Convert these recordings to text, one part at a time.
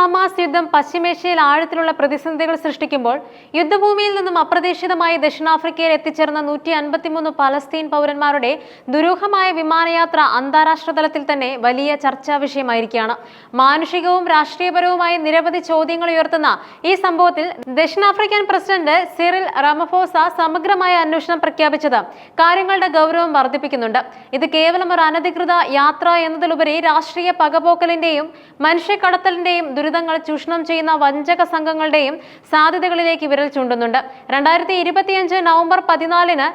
Hamas യുദ്ധം പശ്ചിമേഷ്യയിൽ ആഴത്തിലുള്ള പ്രതിസന്ധികൾ സൃഷ്ടിക്കുമ്പോൾ യുദ്ധഭൂമിയിൽ നിന്നും അപ്രതീക്ഷിതമായി ദക്ഷിണാഫ്രിക്കയിൽ എത്തിച്ചേർന്ന നൂറ്റി അൻപത്തിമൂന്ന് പലസ്തീൻ പൗരന്മാരുടെ ദുരൂഹമായ വിമാനയാത്ര അന്താരാഷ്ട്ര തലത്തിൽ തന്നെ വലിയ ചർച്ചാ വിഷയമായിരിക്കുകയാണ്. മാനുഷികവും രാഷ്ട്രീയപരവുമായ നിരവധി ചോദ്യങ്ങൾ ഉയർത്തുന്ന ഈ സംഭവത്തിൽ ദക്ഷിണാഫ്രിക്കൻ പ്രസിഡന്റ് സിറിൽ റമഫോസ സമഗ്രമായ അന്വേഷണം പ്രഖ്യാപിച്ചത് കാര്യങ്ങളുടെ ഗൗരവം വർദ്ധിപ്പിക്കുന്നുണ്ട്. ഇത് കേവലം ഒരു അനധികൃത യാത്ര എന്നതിലുപരി രാഷ്ട്രീയ പകപോക്കലിന്റെയും മനുഷ്യക്കടത്തലിന്റെയും ദുരിതങ്ങൾ ചൂഷണം ചെയ്യുന്ന വഞ്ചക സംഘങ്ങളുടെയും സാധ്യതകളിലേക്ക് വിരൽ ചൂണ്ടുന്നുണ്ട്. രണ്ടായിരത്തി ഇരുപത്തിയഞ്ച് നവംബർ പതിനാലിന്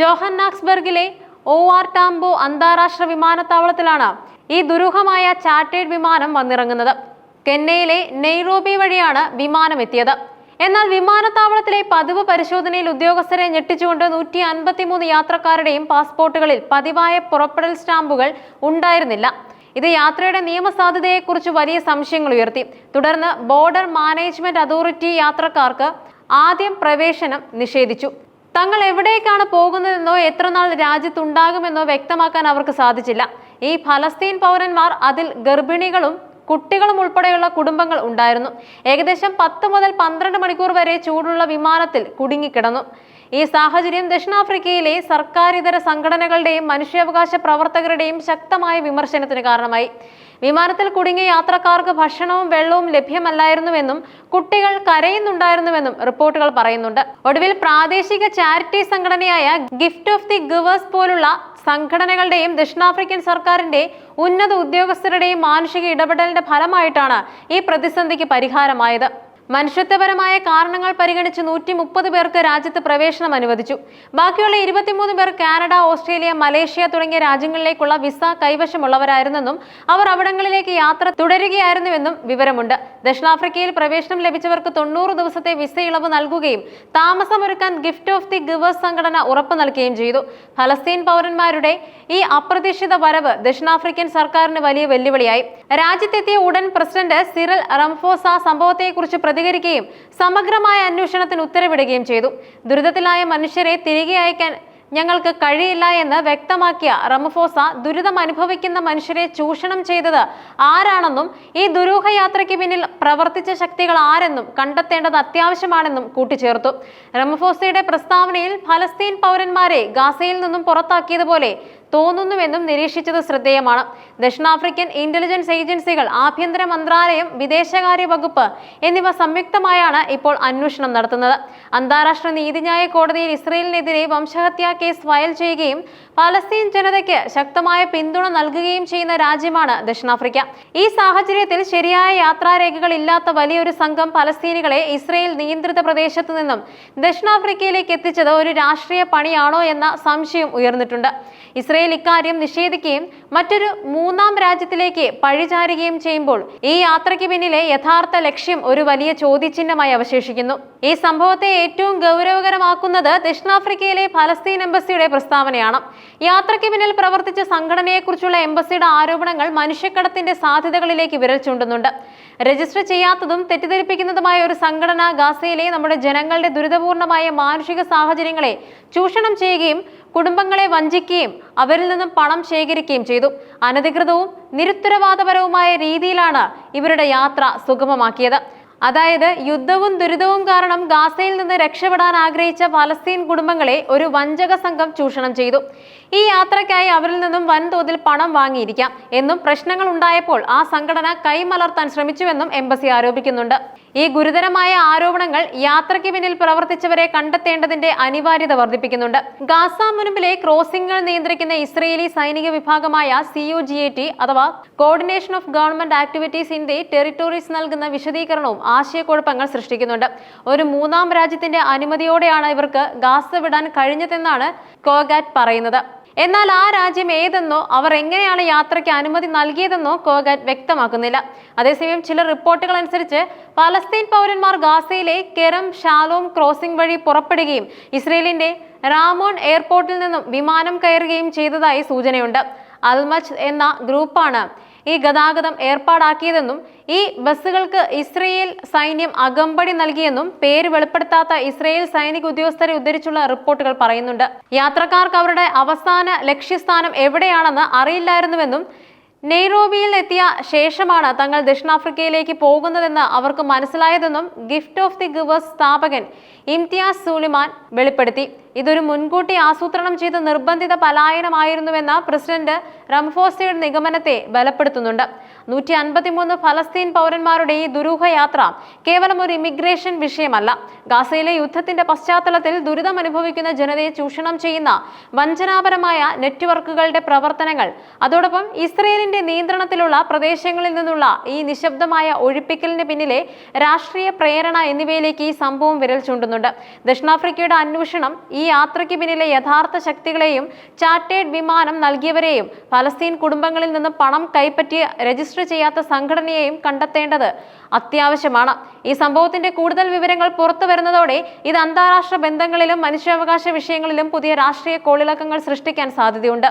ജോഹന്നാക്സ്ബർഗിലെ ഒ ആർ ടാംബോ അന്താരാഷ്ട്ര വിമാനത്താവളത്തിലാണ് ഈ ദുരൂഹമായ ചാർട്ടേഡ് വിമാനം വന്നിറങ്ങുന്നത്. കെന്നയിലെ നെയ്റോബി വഴിയാണ് വിമാനം എത്തിയത്. എന്നാൽ വിമാനത്താവളത്തിലെ പതിവ് പരിശോധനയിൽ ഉദ്യോഗസ്ഥരെ ഞെട്ടിച്ചുകൊണ്ട് നൂറ്റി അൻപത്തിമൂന്ന് യാത്രക്കാരുടെയും പാസ്പോർട്ടുകളിൽ പതിവായ പുറപ്പെടൽ സ്റ്റാമ്പുകൾ ഉണ്ടായിരുന്നില്ല. ഇത് യാത്രയുടെ നിയമസാധ്യതയെക്കുറിച്ച് വലിയ സംശയങ്ങൾ ഉയർത്തി. തുടർന്ന് ബോർഡർ മാനേജ്മെന്റ് അതോറിറ്റി യാത്രക്കാർക്ക് ആദ്യം പ്രവേശനം നിഷേധിച്ചു. തങ്ങൾ എവിടേക്കാണ് പോകുന്നതെന്നോ എത്ര നാൾ രാജ്യത്തുണ്ടാകുമെന്നോ വ്യക്തമാക്കാൻ അവർക്ക് സാധിച്ചില്ല. ഈ ഫലസ്തീൻ പൗരന്മാർ അതിൽ ഗർഭിണികളും കുട്ടികളും ഉൾപ്പെടെയുള്ള കുടുംബങ്ങൾ ഉണ്ടായിരുന്നു. ഏകദേശം പത്ത് മുതൽ പന്ത്രണ്ട് മണിക്കൂർ വരെ ചൂടുള്ള വിമാനത്തിൽ കുടുങ്ങിക്കിടന്നു. ഈ സാഹചര്യം ദക്ഷിണാഫ്രിക്കയിലെ സർക്കാരിതര സംഘടനകളുടെയും മനുഷ്യാവകാശ പ്രവർത്തകരുടെയും ശക്തമായ വിമർശനത്തിന് കാരണമായി. വിമാനത്തിൽ കുടുങ്ങിയ യാത്രക്കാർക്ക് ഭക്ഷണവും വെള്ളവും ലഭ്യമല്ലായിരുന്നുവെന്നും കുട്ടികൾ കരയുന്നുണ്ടായിരുന്നുവെന്നും റിപ്പോർട്ടുകൾ പറയുന്നുണ്ട്. ഒടുവിൽ പ്രാദേശിക ചാരിറ്റി സംഘടനയായ ഗിഫ്റ്റ് ഓഫ് ദി ഗിവേഴ്സ് പോലുള്ള സംഘടനകളുടെയും ദക്ഷിണാഫ്രിക്കൻ സർക്കാരിന്റെ ഉന്നത ഉദ്യോഗസ്ഥരുടെയും മാനുഷിക ഇടപെടലിന്റെ ഫലമായിട്ടാണ് ഈ പ്രതിസന്ധിക്ക് പരിഹാരമായത്. മനുഷ്യത്വപരമായ കാരണങ്ങൾ പരിഗണിച്ച് നൂറ്റി മുപ്പത് പേർക്ക് രാജ്യത്ത് പ്രവേശനം അനുവദിച്ചു. ബാക്കിയുള്ള ഇരുപത്തിമൂന്ന് പേർ കാനഡ ഓസ്ട്രേലിയ മലേഷ്യ തുടങ്ങിയ രാജ്യങ്ങളിലേക്കുള്ള വിസ കൈവശമുള്ളവരായിരുന്നെന്നും അവർ അവിടങ്ങളിലേക്ക് യാത്ര തുടരുകയായിരുന്നുവെന്നും വിവരമുണ്ട്. ദക്ഷിണാഫ്രിക്കയിൽ പ്രവേശനം ലഭിച്ചവർക്ക് തൊണ്ണൂറ് ദിവസത്തെ വിസ ഇളവ് നൽകുകയും താമസമൊരുക്കാൻ ഗിഫ്റ്റ് ഓഫ് ദി ഗിവേഴ്സ് സംഘടന ഉറപ്പ് നൽകുകയും ചെയ്തു. ഫലസ്തീൻ പൗരന്മാരുടെ ഈ അപ്രതീക്ഷിത വരവ് ദക്ഷിണാഫ്രിക്കൻ സർക്കാരിന് വലിയ വെല്ലുവിളിയായി. രാജ്യത്തെത്തിയ ഉടൻ പ്രസിഡന്റ് സിറിൽ റംഫോസ സംഭവത്തെക്കുറിച്ച് പ്രതികരിക്കുകയും സമഗ്രമായ അന്വേഷണത്തിന് ഉത്തരവിടുകയും ചെയ്തു. ദുരിതത്തിലായ മനുഷ്യരെ തിരികെ അയക്കാൻ ഞങ്ങൾക്ക് കഴിയില്ല എന്ന് വ്യക്തമാക്കിയ റമഫോസ ദുരിതം അനുഭവിക്കുന്ന മനുഷ്യരെ ചൂഷണം ചെയ്തത് ആരാണെന്നും ഈ ദുരൂഹ യാത്രയ്ക്ക് പിന്നിൽ പ്രവർത്തിച്ച ശക്തികൾ ആരെന്നും കണ്ടെത്തേണ്ടത് അത്യാവശ്യമാണെന്നും കൂട്ടിച്ചേർത്തു. റമഫോസയുടെ പ്രസ്താവനയിൽ ഫലസ്തീൻ പൗരന്മാരെ ഗാസയിൽ നിന്നും പുറത്താക്കിയതുപോലെ തോന്നുന്നുവെന്നും നിരീക്ഷിച്ചത് ശ്രദ്ധേയമാണ്. ദക്ഷിണാഫ്രിക്കൻ ഇന്റലിജൻസ് ഏജൻസികൾ ആഭ്യന്തര മന്ത്രാലയം വിദേശകാര്യ വകുപ്പ് എന്നിവ സംയുക്തമായാണ് ഇപ്പോൾ അന്വേഷണം നടത്തുന്നത്. അന്താരാഷ്ട്ര നീതിന്യായ കോടതിയിൽ ഇസ്രയേലിനെതിരെ വംശഹത്യാ കേസ് ഫയൽ ചെയ്യുകയും പലസ്തീൻ ജനതയ്ക്ക് ശക്തമായ പിന്തുണ നൽകുകയും ചെയ്യുന്ന രാജ്യമാണ് ദക്ഷിണാഫ്രിക്ക. ഈ സാഹചര്യത്തിൽ ശരിയായ യാത്രാരേഖകൾ ഇല്ലാത്ത വലിയൊരു സംഘം പലസ്തീനികളെ ഇസ്രയേൽ നിയന്ത്രിത പ്രദേശത്തു നിന്നും ദക്ഷിണാഫ്രിക്കയിലേക്ക് എത്തിച്ചത് ഒരു രാഷ്ട്രീയ പണിയാണോ എന്ന സംശയം ഉയർന്നിട്ടുണ്ട്. ഇസ്രയേൽ ഇക്കാര്യം നിഷേധിക്കുകയും മറ്റൊരു മൂന്നാം രാജ്യത്തിലേക്ക് പഴിചാരുകയും ചെയ്യുമ്പോൾ ഈ യാത്രയ്ക്ക് പിന്നിലെ യഥാർത്ഥ ലക്ഷ്യം ഒരു വലിയ ചോദ്യചിഹ്നമായി അവശേഷിക്കുന്നു. ഈ സംഭവത്തെ ഏറ്റവും ഗൗരവകരമാക്കുന്നത് ദക്ഷിണാഫ്രിക്കയിലെ ഫലസ്തീൻ എംബസിയുടെ പ്രസ്താവനയാണ്. യാത്രയ്ക്ക് പിന്നിൽ പ്രവർത്തിച്ച സംഘടനയെക്കുറിച്ചുള്ള എംബസിയുടെ ആരോപണങ്ങൾ മനുഷ്യക്കടത്തിന്റെ സാധ്യതകളിലേക്ക് വിരൽ ചൂണ്ടുന്നുണ്ട്. രജിസ്റ്റർ ചെയ്യാത്തതും തെറ്റിദ്ധരിപ്പിക്കുന്നതുമായ ഒരു സംഘടന ഗാസയിലെ നമ്മുടെ ജനങ്ങളുടെ ദുരിതപൂർണമായ മാനുഷിക സാഹചര്യങ്ങളെ ചൂഷണം ചെയ്യുകയും കുടുംബങ്ങളെ വഞ്ചിക്കുകയും അവരിൽ നിന്നും പണം ശേഖരിക്കുകയും ചെയ്തു. അനധികൃതവും നിരുത്തരവാദപരവുമായ രീതിയിലാണ് ഇവരുടെ യാത്ര സുഗമമാക്കിയത്. അതായത് യുദ്ധവും ദുരിതവും കാരണം ഗാസയിൽ നിന്ന് രക്ഷപ്പെടാൻ ആഗ്രഹിച്ച പലസ്തീൻ കുടുംബങ്ങളെ ഒരു വഞ്ചക സംഘം ചൂഷണം ചെയ്തു. ഈ യാത്രയ്ക്കായി അവരിൽ നിന്നും വൻതോതിൽ പണം വാങ്ങിയിരിക്കാം എന്നും പ്രശ്നങ്ങൾ ഉണ്ടായപ്പോൾ ആ സംഘടന കൈമലർത്താൻ ശ്രമിച്ചുവെന്നും എംബസി ആരോപിക്കുന്നുണ്ട്. ഈ ഗുരുതരമായ ആരോപണങ്ങൾ യാത്രയ്ക്ക് പിന്നിൽ പ്രവർത്തിച്ചവരെ കണ്ടെത്തേണ്ടതിന്റെ അനിവാര്യത വർദ്ധിപ്പിക്കുന്നുണ്ട്. ഗാസ മുൻപിലെ ക്രോസിംഗുകൾ നിയന്ത്രിക്കുന്ന ഇസ്രയേലി സൈനിക വിഭാഗമായ C U G A T അഥവാ coordination of government activities in the territories നൽകുന്ന വിശദീകരണവും ആശയക്കുഴപ്പങ്ങൾ സൃഷ്ടിക്കുന്നുണ്ട്. ഒരു മൂന്നാം രാജ്യത്തിന്റെ അനുമതിയോടെയാണ് ഇവർക്ക് ഗാസ വിടാൻ കഴിഞ്ഞതെന്നാണ് കോഗാറ്റ് പറയുന്നത്. എന്നാൽ ആ രാജ്യം ഏതെന്നോ അവർ എങ്ങനെയാണ് യാത്രയ്ക്ക് അനുമതി നൽകിയതെന്നോ കോഗാറ്റ് വ്യക്തമാക്കുന്നില്ല. അതേസമയം ചില റിപ്പോർട്ടുകൾ അനുസരിച്ച് പലസ്തീൻ പൗരന്മാർ ഗാസയിലെ കെറം ഷാലോം ക്രോസിംഗ് വഴി പുറപ്പെടുകയും ഇസ്രയേലിന്റെ റാമോൺ എയർപോർട്ടിൽ നിന്നും വിമാനം കയറുകയും ചെയ്തതായി സൂചനയുണ്ട്. അൽമജ് എന്ന ഗ്രൂപ്പാണ് ഈ ഗതാഗതം ഏർപ്പാടാക്കിയതെന്നും ഈ ബസ്സുകൾക്ക് ഇസ്രയേൽ സൈന്യം അകമ്പടി നൽകിയെന്നും പേര് വെളിപ്പെടുത്താത്ത ഇസ്രയേൽ സൈനിക ഉദ്യോഗസ്ഥരെ ഉദ്ധരിച്ചുള്ള റിപ്പോർട്ടുകൾ പറയുന്നുണ്ട്. യാത്രക്കാർക്ക് അവരുടെ അവസാന ലക്ഷ്യസ്ഥാനം എവിടെയാണെന്ന് അറിയില്ലായിരുന്നുവെന്നും നെയ്റോബിയിൽ എത്തിയ ശേഷമാണ് തങ്ങൾ ദക്ഷിണാഫ്രിക്കയിലേക്ക് പോകുന്നതെന്ന് അവർക്ക് മനസ്സിലായതെന്നും ഗിഫ്റ്റ് ഓഫ് ദി ഗിവേഴ്സ് സ്ഥാപകൻ ഇംതിയാസ് സുലിമാൻ വെളിപ്പെടുത്തി. ഇതൊരു മുൻകൂട്ടി ആസൂത്രണം ചെയ്ത നിർബന്ധിത പലായനമായിരുന്നുവെന്ന പ്രസിഡന്റ് റംഫോസയുടെ നിഗമനത്തെ ബലപ്പെടുത്തുന്നുണ്ട്. നൂറ്റി അൻപത്തിമൂന്ന് ഫലസ്തീൻ പൗരന്മാരുടെ ഈ ദുരൂഹയാത്ര കേവലം ഒരു ഇമിഗ്രേഷൻ വിഷയമല്ല. ഗാസയിലെ യുദ്ധത്തിന്റെ പശ്ചാത്തലത്തിൽ ദുരിതം അനുഭവിക്കുന്ന ജനതയെ ചൂഷണം ചെയ്യുന്ന വഞ്ചനാപരമായ നെറ്റ്വർക്കുകളുടെ പ്രവർത്തനങ്ങൾ അതോടൊപ്പം ഇസ്രയേലിന്റെ നിയന്ത്രണത്തിലുള്ള പ്രദേശങ്ങളിൽ നിന്നുള്ള ഈ നിശബ്ദമായ ഒഴിപ്പിക്കലിന് പിന്നിലെ രാഷ്ട്രീയ പ്രേരണ എന്നിവയിലേക്ക് ഈ സംഭവം വിരൽ ചൂണ്ടുന്നുണ്ട്. ദക്ഷിണാഫ്രിക്കയുടെ അന്വേഷണം ഈ യാത്രയ്ക്ക് പിന്നിലെ യഥാർത്ഥ ശക്തികളെയും ചാർട്ടേഡ് വിമാനം നൽകിയവരെയും ഫലസ്തീൻ കുടുംബങ്ങളിൽ നിന്ന് പണം കൈപ്പറ്റി രജിസ്റ്റർ ചെയ്യാത്ത സംഘടനയെയും കണ്ടെത്തേണ്ടത് അത്യാവശ്യമാണ്. ഈ സംഭവത്തിന്റെ കൂടുതൽ വിവരങ്ങൾ പുറത്തു വരുന്നതോടെ ഇത് അന്താരാഷ്ട്ര ബന്ധങ്ങളിലും മനുഷ്യാവകാശ വിഷയങ്ങളിലും പുതിയ രാഷ്ട്രീയ കോളിളക്കങ്ങൾ സൃഷ്ടിക്കാൻ സാധ്യതയുണ്ട്.